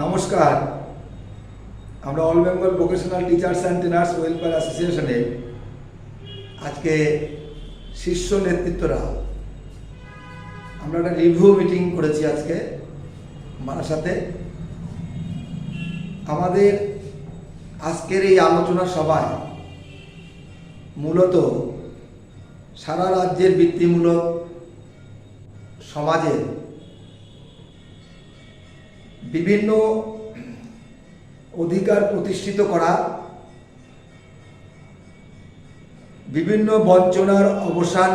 নমস্কার। আমরা all Bengal vocational teachers and trainers welfare অ্যাসোসিয়েশনে আজকে শীর্ষ নেতৃত্বরা, আমরা একটা রিভিউ মিটিং করেছি আজকে আমার সাথে। আমাদের আজকের এই আলোচনা সভায় মূলত সারা রাজ্যের বৃত্তিমূলক সমাজের বিভিন্ন অধিকার প্রতিষ্ঠিত করা, বিভিন্ন বঞ্চনার অবসান,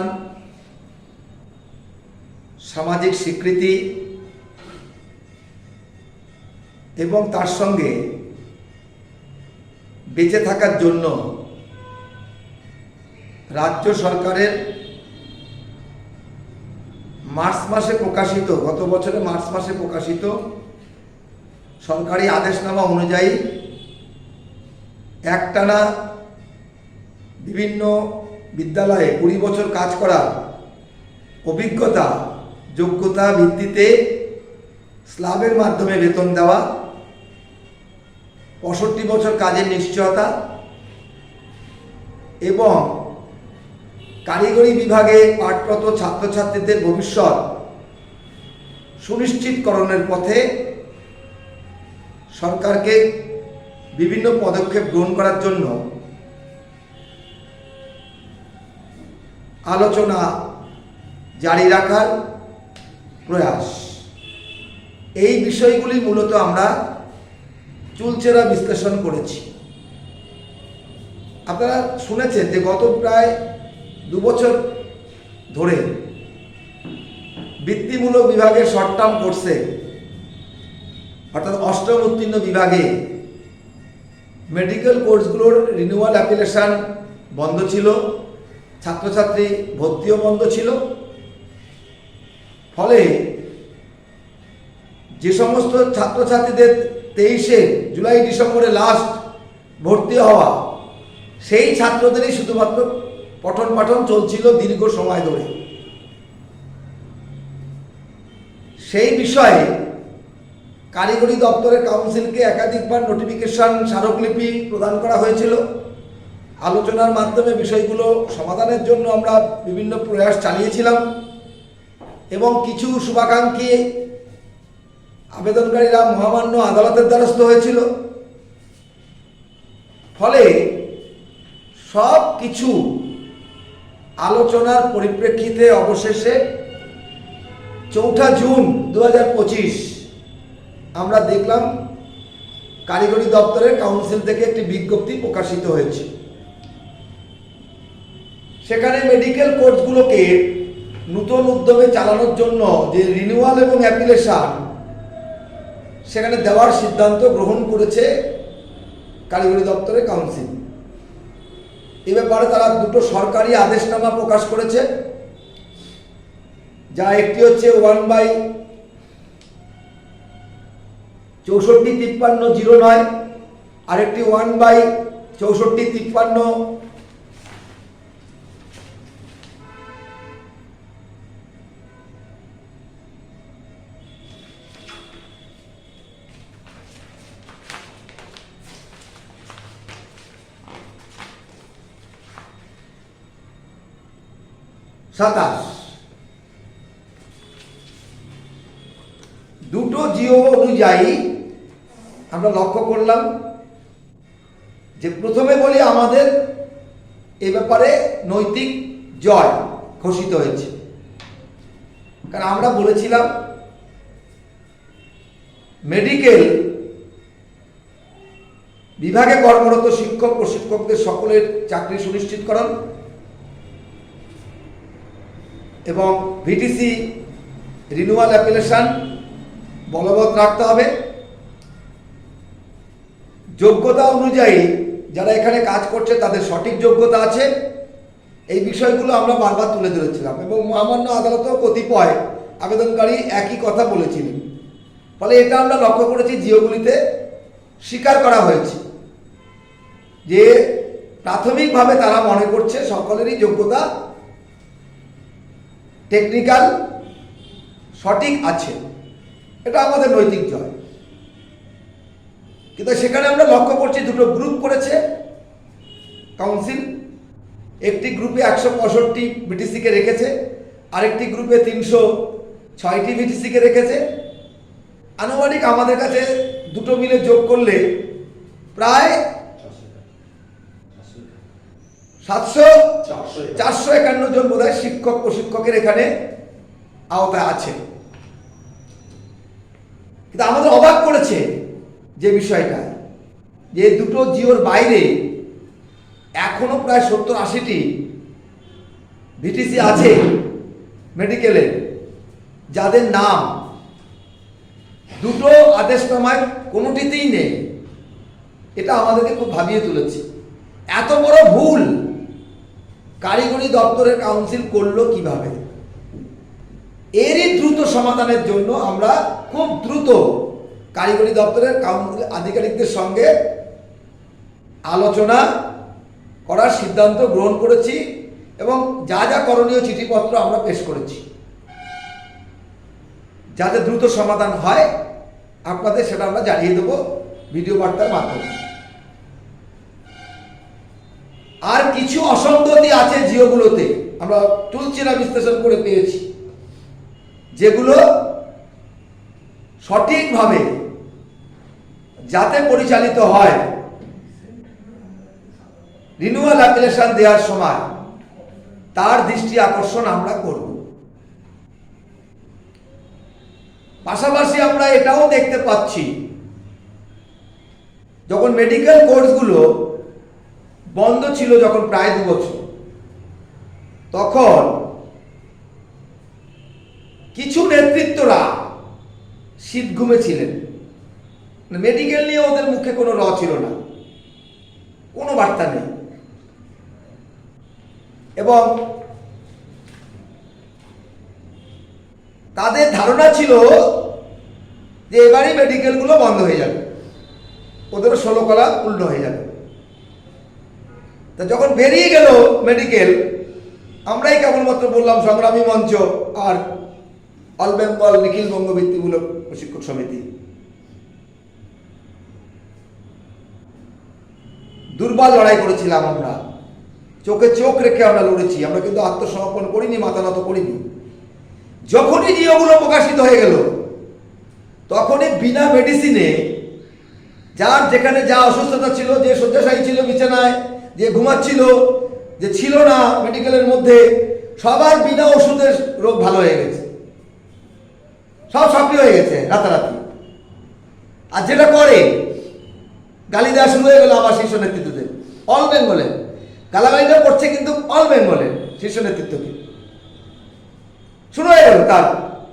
সামাজিক স্বীকৃতি এবং তার সঙ্গে বেঁচে থাকার জন্য রাজ্য সরকারের মার্চ মাসে প্রকাশিত, গত বছরে মার্চ মাসে প্রকাশিত সরকারি আদেশনামা অনুযায়ী একটানা বিভিন্ন বিদ্যালয়ে কুড়ি বছর কাজ করা অভিজ্ঞতা, যোগ্যতা ভিত্তিতে স্লাবের মাধ্যমে বেতন দেওয়া, পঁয়ষট্টি বছর কাজের নিশ্চয়তা এবং কারিগরি বিভাগে পাঠরত ছাত্রছাত্রীদের ভবিষ্যৎ সুনিশ্চিতকরণের পথে সরকারকে বিভিন্ন পদক্ষেপ গ্রহণ করার জন্য আলোচনা জারি রাখার প্রয়াস। এই বিষয়গুলি মূলত আমরা চুলচেরা বিশ্লেষণ করেছি। আপনারা শুনেছেন যে গত প্রায় দু বছর ধরে বৃত্তিমূলক বিভাগের শর্ট টার্ম কোর্সে অর্থাৎ অষ্টম উত্তীর্ণ বিভাগে। মেডিকেল কোর্সগুলোর রিনিউয়াল অ্যাপ্লিকেশান বন্ধ ছিল, ছাত্রছাত্রী ভর্তিও বন্ধ ছিল। ফলে যে সমস্ত ছাত্রছাত্রীদের তেইশে জুলাই ডিসেম্বরে লাস্ট ভর্তি হওয়া, সেই ছাত্রদেরই শুধুমাত্র পঠন পাঠন চলছিল দীর্ঘ সময় ধরে। সেই বিষয়ে কারিগরি দপ্তরের কাউন্সিলকে একাধিকবার নোটিফিকেশন স্মারকলিপি প্রদান করা হয়েছিল। আলোচনার মাধ্যমে বিষয়গুলো সমাধানের জন্য আমরা বিভিন্ন প্রয়াস চালিয়েছিলাম এবং কিছু শুভাকাঙ্ক্ষী আবেদনকারীরা মহামান্য আদালতের দ্বারস্থ হয়েছিল। ফলে সব কিছু আলোচনার পরিপ্রেক্ষিতে অবশেষে চৌঠা জুন দু হাজার পঁচিশ আমরা দেখলাম কারিগরি দপ্তরের কাউন্সিল থেকে একটি বিজ্ঞপ্তি প্রকাশিত হয়েছে। সেখানে মেডিকেল কোর্সগুলোকে নূতন উদ্যমে চালানোর জন্য যে রিনিউয়াল এবং অ্যাপ্লিকেশন সেখানে দেওয়ার সিদ্ধান্ত গ্রহণ করেছে কারিগরি দপ্তরের কাউন্সিল। এ ব্যাপারে তারা দুটো সরকারি আদেশনামা প্রকাশ করেছে, যা একটি হচ্ছে ওয়ান বাই চৌষট্টি তিপ্পান্ন জিরো নয়। আরেকটি ওয়ান বাই চৌষট্টি তিপ্পান্ন। সাতাশ। দুটো জিও অনুযায়ী আমরা লক্ষ্য করলাম যে প্রথমে বলি আমাদের এ ব্যাপারে নৈতিক জয় ঘোষিত হয়েছে। কারণ আমরা বলেছিলাম, মেডিকেল বিভাগে কর্মরত শিক্ষক, প্রশিক্ষকদের সকলের চাকরি সুনিশ্চিতকরণ এবং ভিটিসি রিনিউয়াল অ্যাপ্লিকেশন বলবৎ রাখতে হবে। যোগ্যতা অনুযায়ী যারা এখানে কাজ করছে তাদের সঠিক যোগ্যতা আছে। এই বিষয়গুলো আমরা বারবার তুলে ধরেছিলাম এবং মহামান্য আদালতেও কতিপয় আবেদনকারী একই কথা বলেছিলেন। ফলে এটা আমরা লক্ষ্য করেছি জিওগুলিতে স্বীকার করা হয়েছে যে প্রাথমিকভাবে তারা মনে করছে সকলেরই যোগ্যতা টেকনিক্যাল সঠিক আছে। এটা আমাদের নৈতিক জয়। কিন্তু সেখানে আমরা লক্ষ্য করছি দুটো গ্রুপ করেছে। কাউন্সিল একটি গ্রুপে একশো পঁয়ষট্টি বিটিসিকে রেখেছে, আরেকটি গ্রুপে তিনশো ছয়টি বিটিসিকে রেখেছে। আনুমানিক আমাদের কাছে দুটো মিলে যোগ করলে প্রায় সাতশো চারশো একান্ন জন বোধহয় শিক্ষক, প্রশিক্ষকের এখানে আওতায় আছে। কিন্তু আমাদের অবাক করেছে যে বিষয়টা, যে দুটো জিওর বাইরে এখনও প্রায় সত্তর আশিটি ভিটিসি আছে মেডিকেলের যাদের নাম দুটো আদেশনামায় কোনোটিতেই নেই। এটা আমাদেরকে খুব ভাবিয়ে তুলেছে। এত বড় ভুল কারিগরি দপ্তরের কাউন্সিল করল কীভাবে? এরই দ্রুত সমাধানের জন্য আমরা খুব দ্রুত কারিগরি দপ্তরের কাউন্সিল আধিকারিকদের সঙ্গে আলোচনা করার সিদ্ধান্ত গ্রহণ করেছি এবং যা যা করণীয় চিঠিপত্র আমরা পেশ করেছি। যাতে দ্রুত সমাধান হয়, আপনাদের সেটা আমরা জানিয়ে দেবো ভিডিও বার্তার মাধ্যমে। আর কিছু অসঙ্গতি আছে জিওগুলোতে, আমরা টুলচিরা বিশ্লেষণ করে পেয়েছি, যেগুলো সঠিকভাবে যাতে পরিচালিত হয়। রিনিউয়াল অ্যাপ্লিকেশন দেওয়ার সময় তার দৃষ্টি আকর্ষণ আমরা করব। পাশাপাশি আমরা এটাও দেখতে পাচ্ছি, যখন মেডিকেল কোর্সগুলো বন্ধ ছিল যখন প্রায় দু বছর, তখন কিছু নেতৃত্বরা শীত ঘুমে ছিলেন। মেডিকেল নিয়ে ওদের মুখে কোনো র ছিল না। কোনো বার্তা নেই। এবং তাদের ধারণা ছিল যে এবারই মেডিকেলগুলো বন্ধ হয়ে যাবে। ওদেরও ষোলো কলা পূর্ণ হয়ে যাবে। তা যখন বেরিয়ে গেল মেডিকেল আমরাই কেবলমাত্র বললাম, সংগ্রামী মঞ্চ আর অল বেঙ্গল নিখিল বঙ্গ ভিত্তিমূলক প্রশিক্ষক সমিতি। দুর্বল লড়াই করেছিলাম আমরা। চোখে চোখ রেখে আমরা লড়েছি, আমরা কিন্তু আত্মসমর্পণ করিনি, মাথা নত করিনি। যখনই জিওগুলো প্রকাশিত হয়ে গেল, তখনই বিনা মেডিসিনে যার যেখানে যা অসুস্থতা ছিল, যে শয্যাশায়ী ছিল বিছানায়, যে ঘুমাচ্ছিল, যে ছিল না মেডিকেলের মধ্যে, সবার বিনা ওষুধের রোগ ভালো হয়ে গেছে। সব সক্রিয় হয়ে গেছে, রাতারাতি। আর যেটা করে গালি দেওয়া শুরু হয়ে গেল আবার শীর্ষ নেতৃত্বদের অল বেঙ্গলে। গালাগালিটা করছে কিন্তু অল বেঙ্গলের শীর্ষ নেতৃত্বকে। শুরু হয়ে গেল তার।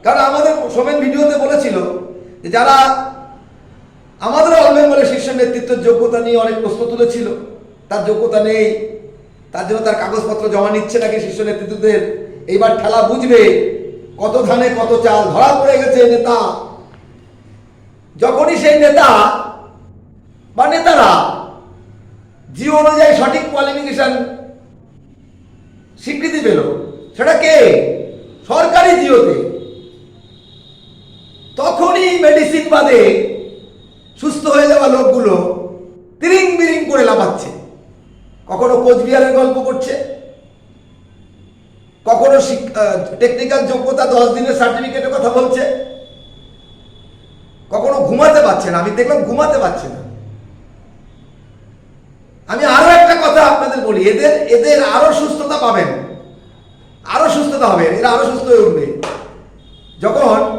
কারণ আমাদের সোমেন ভিডিওতে বলেছিল যে যারা আমাদের অল বেঙ্গলের শীর্ষ নেতৃত্বের যোগ্যতা নিয়ে অনেক প্রশ্ন তুলেছিল, তার যোগ্যতা নেই, তার জন্য তার কাগজপত্র জমা নিচ্ছে নাকি শীর্ষ নেতৃত্বদের। এইবার ঠেলা বুঝবে কত ধানে কত চাল ধরা পড়ে গেছে নেতা। যখনই সেই নেতা বা নেতারা জিও অনুযায়ী সঠিক কোয়ালিফিকেশন স্বীকৃতি পেল। সেটা কে? সরকারি জিওতে। তখনই মেডিসিন বাদে সুস্থ হয়ে যাওয়া লোকগুলো তিরিং বিরিং করে লাফাচ্ছে। কখনো কোচবিহারের গল্প করছে। কখনো টেকনিক্যাল যোগ্যতা দশ দিনের সার্টিফিকেটের কথা বলছে। কখনো ঘুমাতে পারছে না। আমি দেখলাম ঘুমাতে পারছে না। আমি আরও একটা কথা আপনাদের বলি, এদের এদের আরও সুস্থতা পাবেন। আরও সুস্থতা হবে, এরা আরও সুস্থ হয়ে উঠবে। যখন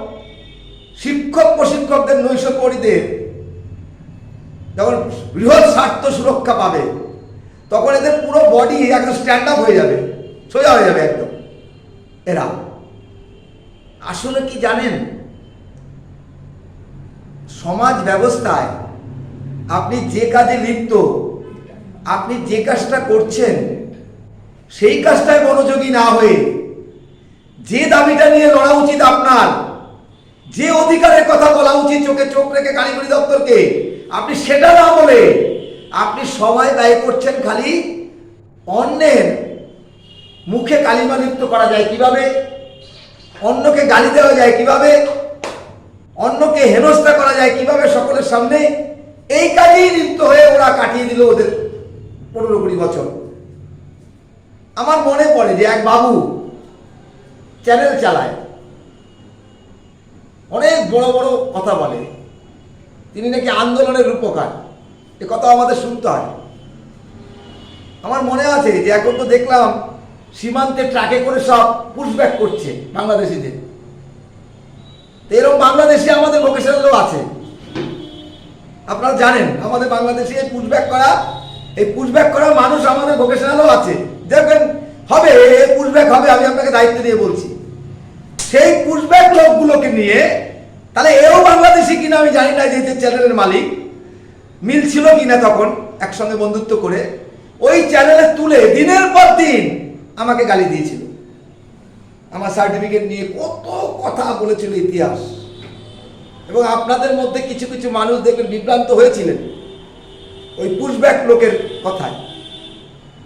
শিক্ষক, প্রশিক্ষকদের নৈশ নৈশকরীদের যখন বৃহৎ স্বার্থ সুরক্ষা পাবে, তখন এদের পুরো বডি একদম স্ট্যান্ড আপ হয়ে যাবে, সোজা হয়ে যাবে একদম। এরা। আসলে কি জানেন? সমাজ ব্যবস্থায় আপনি যে কাজে লিপ্ত আপনি যে কাজটা করছেন, সেই কাজটায় মনোযোগী না হয়ে যে দাবিটা নিয়ে লড়া উচিত আপনার, যে অধিকারের কথা বলা উচিত চোখে চোখ রেখে কারিগরি দপ্তরকে, আপনি সেটা না বলে আপনি সময় ব্যয় করছেন খালি অন্যের মুখে কালিমা লিপ্ত করা যায় কীভাবে? অন্যকে গালি দেওয়া যায় কীভাবে? অন্যকে হেনস্থা করা যায় কীভাবে সকলের সামনে? এই কাজেই লিপ্ত হয়ে ওরা কাটিয়ে দিল ওদের পনেরো কুড়ি বছর। আমার মনে পড়ে যে এক বাবু চ্যানেল চালায়। অনেক বড় বড় কথা বলে। তিনি নাকি আন্দোলনের রূপকার। এ কথা আমাদের শুনতে হয়। আমার মনে আছে যে এখন তো দেখলাম সীমান্তে ট্রাকে করে সব পুশব্যাক করছে বাংলাদেশিদের। এরকম বাংলাদেশি আমাদের ভোকেশনালও আছে। আপনারা জানেন, আমাদের বাংলাদেশে পুশব্যাক করা এই পুশব্যাক করা মানুষ আমাদের ভোকেশনালও আছে। দেখবেন, হবে, এই পুশব্যাক হবে, আমি আপনাকে দায়িত্ব দিয়ে বলছি। সেই পুশব্যাক লোকগুলোকে নিয়ে, তাহলে এও বাংলাদেশি কিনা আমি জানি না যে চ্যানেলের মালিক মিল ছিল কিনা তখন, একসঙ্গে বন্ধুত্ব করে, ওই চ্যানেলে তুলে দিনের পর দিন আমাকে গালি দিয়েছিল। আমার সার্টিফিকেট নিয়ে কত কথা বলেছিল ইতিহাস। এবং আপনাদের মধ্যে কিছু কিছু মানুষ দেখবেন বিভ্রান্ত হয়েছিলেন। ওই পুশব্যাক লোকের কথায়।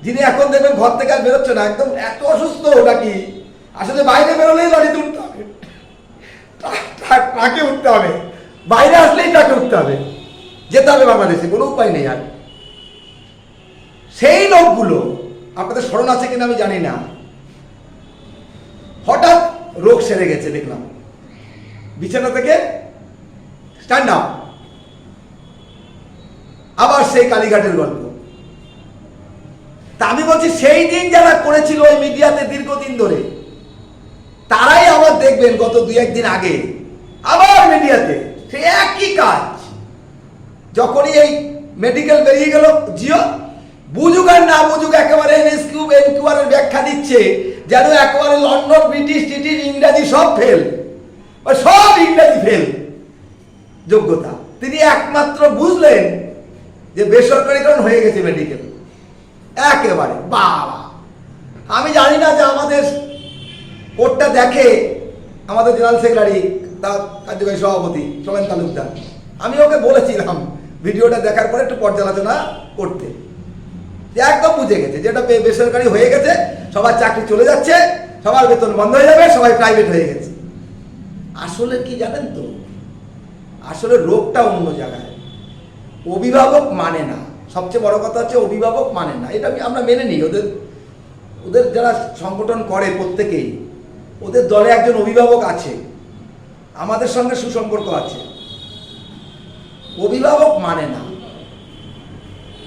যিনি এখন দেখবেন ঘর থেকে আর বেরোচ্ছে না, একদম এত অসুস্থ নাকি আসলে বাইরে বেরোলেই লরিতে উঠতে হবে। ট্রাকে উঠতে হবে। বাইরে আসলেই ট্রাকে উঠতে হবে। যেতে হবে বাংলাদেশে, কোনো উপায় নেই আর। সেই লোকগুলো, আপনাদের স্মরণ আছে কিনা আমি জানি না। হঠাৎ রোগ সেরে গেছে, দেখলাম। বিছানা থেকে স্ট্যান্ড আপ আবার সেই কালীঘাটের গল্প। তা আমি বলছি, সেই দিন যারা করেছিল ওই মিডিয়াতে দীর্ঘদিন ধরে, তারাই আবার দেখবেন গত দুই একদিন আগে, আবার মিডিয়াতে, সেই একই কাজ। যখনই এই মেডিকেল বেরিয়ে গেল, জিও, বুঝুক আর না বুঝুক, একেবারে এনএসকিউ এনকিউআরের ব্যাখ্যা দিচ্ছে যেন একেবারে লন্ডন ব্রিটিশ টিটিশ ইংরাজি সব ফেল সব ইংরাজি ফেল যোগ্যতা। তিনি একমাত্র বুঝলেন যে বেসরকারিকরণ হয়ে গেছে মেডিকেল একেবারে, বাবা। আমি জানি না যে আমাদের কোর্টটা দেখে আমাদের জেনারেল সেক্রেটারি, তার কার্যকরী সভাপতি সোমেন তালুকদার। আমি ওকে বলেছিলাম ভিডিওটা দেখার পরে একটু পর্যালোচনা করতে। একদম বুঝে গেছে যেটা বেসরকারি হয়ে গেছে, সবার চাকরি চলে যাচ্ছে, সবার বেতন বন্ধ হয়ে যাবে, সবাই প্রাইভেট হয়ে গেছে। আসলে কি জানেন তো? আসলে রোগটা অন্য জায়গায়। অভিভাবক মানে না। সবচেয়ে বড় কথা হচ্ছে অভিভাবক মানে না। এটা আমি- আমরা মেনে নিই। ওদের ওদের যারা সংগঠন করে প্রত্যেকেই, ওদের দলে একজন অভিভাবক আছে। আমাদের সঙ্গে সুসম্পর্ক আছে। অভিভাবক মানে না।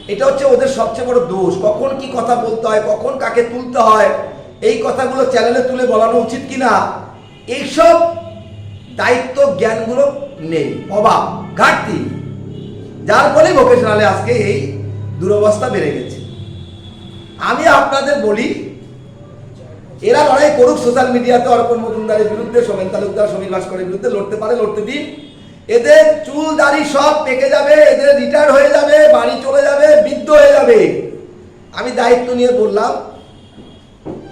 এটা হচ্ছে ওদের সবচেয়ে বড় দোষ। কখন কি কথা বলতে হয়, কখন কাকে তুলতে হয়, এই কথাগুলো চ্যানেলে তুলে বলানো উচিত কিনা, এইসব দায়িত্ব জ্ঞানগুলো নেই। অভাব, ঘাটতি। যার ফলে ভোকেশনালে আজকে এই দুরবস্থা বেড়ে গেছে। আমি আপনাদের বলি, এরা লড়াই করুক সোশ্যাল মিডিয়াতে অর্পণ মজুমদারের বিরুদ্ধে সোমেন তালুকদার, সমীর ভাস্করের বিরুদ্ধে, লড়তে পারে, লড়তে দিন এদের চুল দাড়ি সব পেকে যাবে, এদের রিটায়ার হয়ে যাবে, বাড়ি চলে যাবে, বৃদ্ধ হয়ে যাবে। আমি দায়িত্ব নিয়ে বললাম,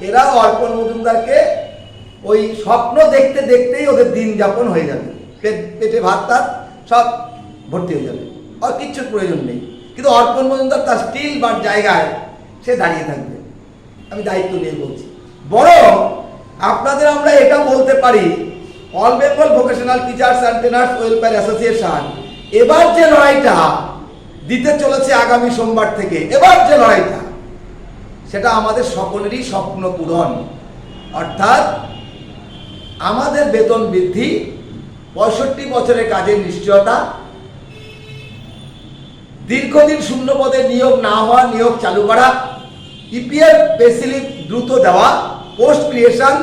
এরা অর্পণ মজুমদারকে ওই স্বপ্ন দেখতে দেখতেই ওদের দিন যাপন হয়ে যাবে। পেট- ভাত তাত সব ভর্তি হয়ে যাবে। আর কিচ্ছুর প্রয়োজন নেই। কিন্তু অর্পণ মজুমদার তার স্টিল বা জায়গায় সে দাঁড়িয়ে থাকবে। আমি দায়িত্ব নিয়ে বলছি। বরং আপনাদের আমরা এটা বলতে পারি all Bengal vocational teachers and trainers welfare association এবার যে লড়াইটা দিতে চলেছে আগামী সোমবার থেকে, এবার যে লড়াইটা, সেটা আমাদের সকলেরই স্বপ্ন পূরণ। অর্থাৎ আমাদের বেতন বৃদ্ধি, পঁয়ষট্টি বছরের কাজের নিশ্চয়তা দীর্ঘদিন শূন্য পদে নিয়োগ না হওয়া, নিয়োগ চালু করা ইপিএফ স্লিপ দ্রুত দেওয়া পোস্ট ক্রিয়েশন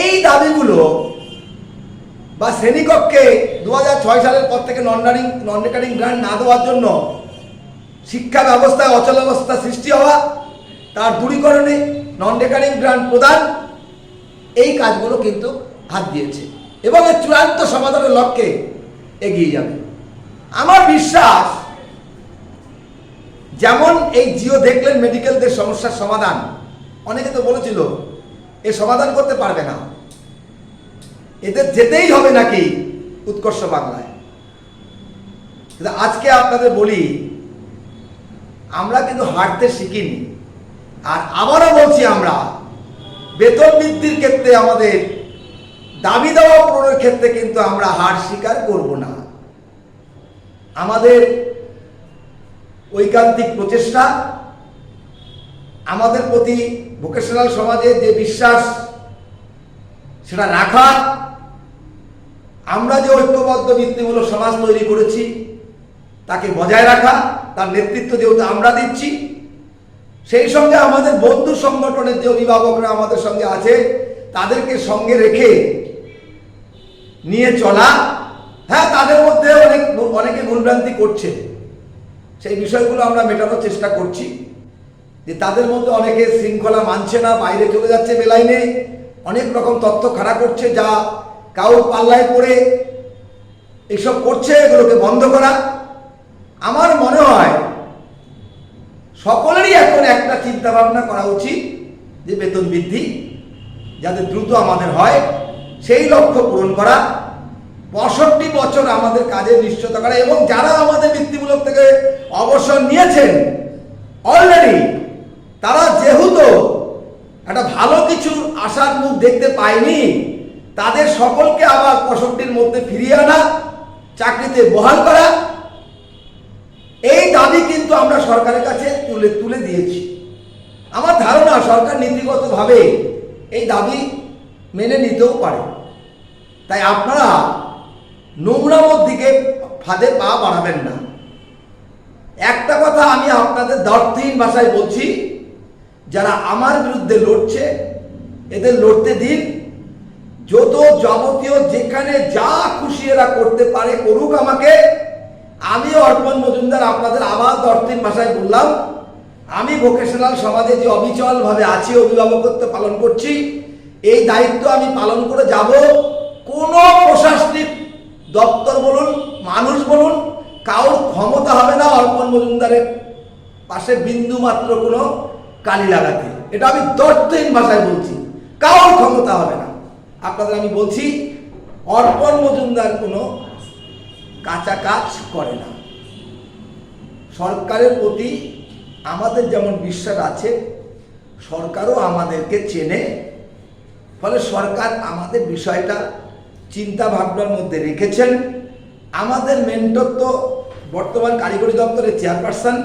এই দাবিগুলো বা শ্রেণীকক্ষে দু সালের পর থেকে non running non recurring grant না দেওয়ার জন্য শিক্ষা ব্যবস্থায় অচল অবস্থা সৃষ্টি হওয়া, তার দূরীকরণে নন রেকারিং গ্রান্ট প্রদান, এই কাজগুলো কিন্তু হাত দিয়েছে। এবং এর চূড়ান্ত সমাধানের লক্ষ্যে এগিয়ে যাবে। আমার বিশ্বাস যেমন এই জিও দেখলেন মেডিকেলদের সমস্যার সমাধান। অনেকে তো বলেছিল, এ সমাধান করতে পারবে না। এদের যেতেই হবে নাকি উৎকর্ষ বাংলায়? কিন্তু আজকে আপনাদের বলি, আমরা কিন্তু হাঁটতে শিখিনি। আর আবারও বলছি আমরা, বেতন বৃদ্ধির ক্ষেত্রে আমাদের দাবি দেওয়া পূরণের ক্ষেত্রে কিন্তু আমরা হার স্বীকার করব না। আমাদের ঐকান্তিক প্রচেষ্টা। আমাদের প্রতি ভোকেশনাল সমাজে যে বিশ্বাস, সেটা রাখা। আমরা যে ঐক্যবদ্ধ ভিত্তিমূলক সমাজ তৈরি করেছি, তাকে বজায় রাখা, তার নেতৃত্ব যেহেতু আমরা দিচ্ছি, সেই সঙ্গে আমাদের বন্ধু সংগঠনের যে অভিভাবকরা আমাদের সঙ্গে আছে, তাদেরকে সঙ্গে রেখে নিয়ে চলা হ্যাঁ তাদের মধ্যে অনেক, অনেকে ভুলভ্রান্তি করছে। সেই বিষয়গুলো আমরা মেটানোর চেষ্টা করছি। যে তাদের মধ্যে অনেকে শৃঙ্খলা মানছে না, বাইরে চলে যাচ্ছে বেলাইনে। অনেক রকম তথ্য খাড়া করছে যা কাউর পাল্লায় পড়ে এসব করছে, এগুলোকে বন্ধ করা। আমার মনে হয় সকলেরই এখন একটা চিন্তা ভাবনা করা উচিত যে বেতন বৃদ্ধি যাতে দ্রুত আমাদের হয়, সেই লক্ষ্য পূরণ করা। পঁয়ষট্টি বছর আমাদের কাজে নিশ্চয়তা করা এবং যারা আমাদের বৃত্তিমূলক থেকে অবসর নিয়েছেন অলরেডি তারা যেহেতু একটা ভালো কিছু আশার মুখ দেখতে পায়নি, তাদের সকলকে আবার পঁয়ষট্টির মধ্যে ফিরিয়ে আনা, চাকরিতে বহাল করা, এই দাবি কিন্তু আমরা সরকারের কাছে তুলে তুলে দিয়েছি। আমার ধারণা সরকার নীতিগতভাবে এই দাবি মেনে নিতেও পারে। তাই আপনারা নোংরামোর দিকে ফাঁদে পা বাড়াবেন না। একটা কথা আমি আপনাদের দর্থহীন ভাষায় বলছি, যারা আমার বিরুদ্ধে লড়ছে, এদের লড়তে দিন। যত যাবতীয় যেখানে যা খুশি এরা করতে পারে করুক আমাকে। আমি অর্পণ মজুমদার, আপনাদের আবার দর্থহীন ভাষায় বললাম, আমি ভোকেশনাল সমাজে যে অবিচলভাবে আছি, অভিভাবকত্ব পালন করছি, এই দায়িত্ব আমি পালন করে যাব। কোনো প্রশাসনিক দপ্তর বলুন, মানুষ বলুন, কারোর ক্ষমতা হবে না অর্পণ মজুমদারের পাশে বিন্দু মাত্র কোনো কালি লাগাতে। এটা আমি দর্থহীন ভাষায় বলছি, কারোর ক্ষমতা হবে না। আপনাদের আমি বলছি অর্পণ মজুমদার কোনো কাঁচা কাজ করে না। সরকারের প্রতি আমাদের যেমন বিশ্বাস আছে, সরকারও আমাদেরকে চেনে, ফলে সরকার আমাদের বিষয়টা চিন্তা ভাবনার মধ্যে রেখেছেন। আমাদের মেন্টর তো বর্তমান কারিগরি দপ্তরের চেয়ারপারসন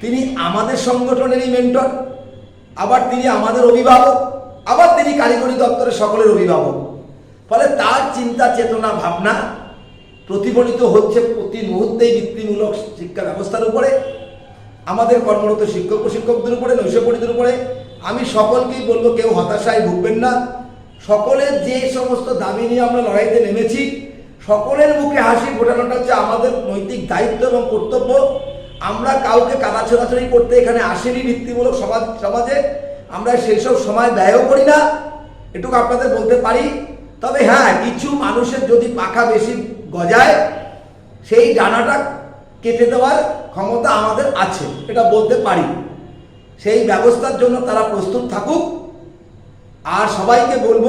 তিনি আমাদের সংগঠনেরই মেন্টর আবার তিনি আমাদের অভিভাবক। আবার তিনি কারিগরি দপ্তরের সকলের অভিভাবক। ফলে তার চিন্তা, চেতনা, ভাবনা প্রতিফলিত হচ্ছে প্রতি মুহূর্তেই বৃত্তিমূলক শিক্ষা ব্যবস্থার উপরে। আমাদের কর্মরত শিক্ষক ও শিক্ষকদের উপরে নৈশপরিদের উপরে। আমি সকলকেই বলব, কেউ হতাশায় ভুগবেন না। সকলের যে সমস্ত দাবি নিয়ে আমরা লড়াইতে নেমেছি, সকলের মুখে হাসি ফোটানোটা হচ্ছে আমাদের নৈতিক দায়িত্ব এবং কর্তব্য। আমরা কাউকে কাদা ছোড়াছড়ি করতে এখানে আসেনি ভিত্তিমূলক সমাজ, সমাজে। আমরা সেই সব সময় ব্যয়ও করি না, এটুকু আপনাদের বলতে পারি। তবে হ্যাঁ কিছু মানুষের যদি পাখা বেশি গজায়, সেই ডানাটা কেটে দেওয়ার ক্ষমতা আমাদের আছে, এটা বলতে পারি। সেই ব্যবস্থার জন্য তারা প্রস্তুত থাকুক। আর সবাইকে বলব,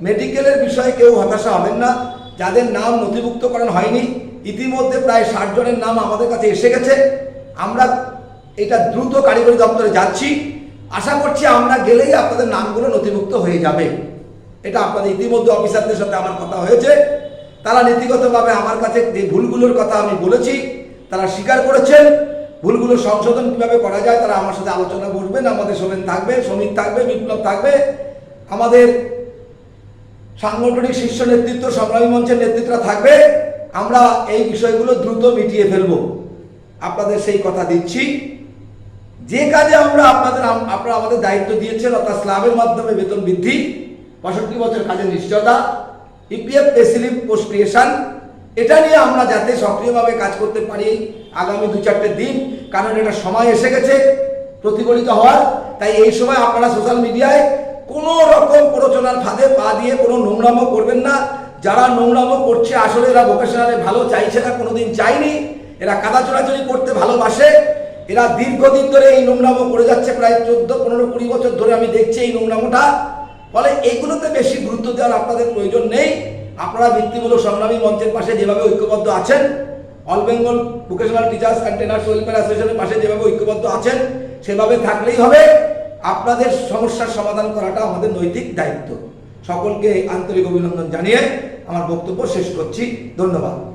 মেডিকেলের বিষয়ে কেউ হতাশা হবেন না। যাদের নাম নথিভুক্তকরণ হয়নি, ইতিমধ্যে প্রায় ষাট জনের নাম আমাদের কাছে এসে গেছে। আমরা এটা দ্রুত কারিগরি দপ্তরে যাচ্ছি। আশা করছি আমরা গেলেই আপনাদের নামগুলো নথিভুক্ত হয়ে যাবে। এটা আপনাদের ইতিমধ্যে অফিসারদের সাথে আমার কথা হয়েছে। তারা নীতিগতভাবে আমার কাছে যে ভুলগুলোর কথা আমি বলেছি, তারা স্বীকার করেছেন। ভুলগুলো সংশোধন কীভাবে করা যায়, তারা আমার সাথে আলোচনা করবেন। আমাদের সোমেন থাকবে, শ্রমিক থাকবে, বিপ্লব থাকবে। আমাদের সাংগঠনিক শীর্ষ নেতৃত্ব, সংগ্রামী মঞ্চের নেতৃত্বরা থাকবে। আমরা এই বিষয়গুলো দ্রুত মিটিয়ে ফেলব। আপনাদের সেই কথা দিচ্ছি। যে কাজে আমরা আপনাদের আপনারা আমাদের দায়িত্ব দিয়েছেন, অর্থাৎ স্ল্যাবের মাধ্যমে বেতন বৃদ্ধি, পঁয়ষট্টি বছর কাজের নিশ্চয়তা, ইপিএফ পেসিলিভ পোস্ট এটা নিয়ে আমরা যাতে সক্রিয়ভাবে কাজ করতে পারি আগামী দু চারটে দিন, কারণ এটা সময় এসে গেছে, প্রতিফলিত হওয়ার। তাই এই সময় আপনারা সোশ্যাল মিডিয়ায় কোনো রকম প্ররোচনার ফাঁদে পা দিয়ে কোনো নোংরামো করবেন না। যারা নোংরামো করছে, আসলে এরা ভোকেশনালে ভালো চাইছে না, কোনোদিন চাইনি। এরা কাদা চোরাচুরি করতে ভালোবাসে। এরা দীর্ঘদিন ধরে এই নোংরামো করে যাচ্ছে। প্রায় চোদ্দ, পনেরো, কুড়ি বছর ধরে আমি দেখছি এই নোংরামোটা। ফলে এইগুলোতে বেশি গুরুত্ব দেওয়ার আপনাদের প্রয়োজন নেই। আপনারা বৃত্তিমূলক সংগ্রামী মঞ্চের পাশে যেভাবে ঐক্যবদ্ধ আছেন, all Bengal vocational teachers and trainers welfare অ্যাসোসিয়েশনের পাশে যেভাবে ঐক্যবদ্ধ আছেন, সেভাবে থাকলেই হবে। আপনাদের সমস্যার সমাধান করাটা আমাদের নৈতিক দায়িত্ব। সকলকে আন্তরিক অভিনন্দন জানিয়ে আমার বক্তব্য শেষ করছি। ধন্যবাদ।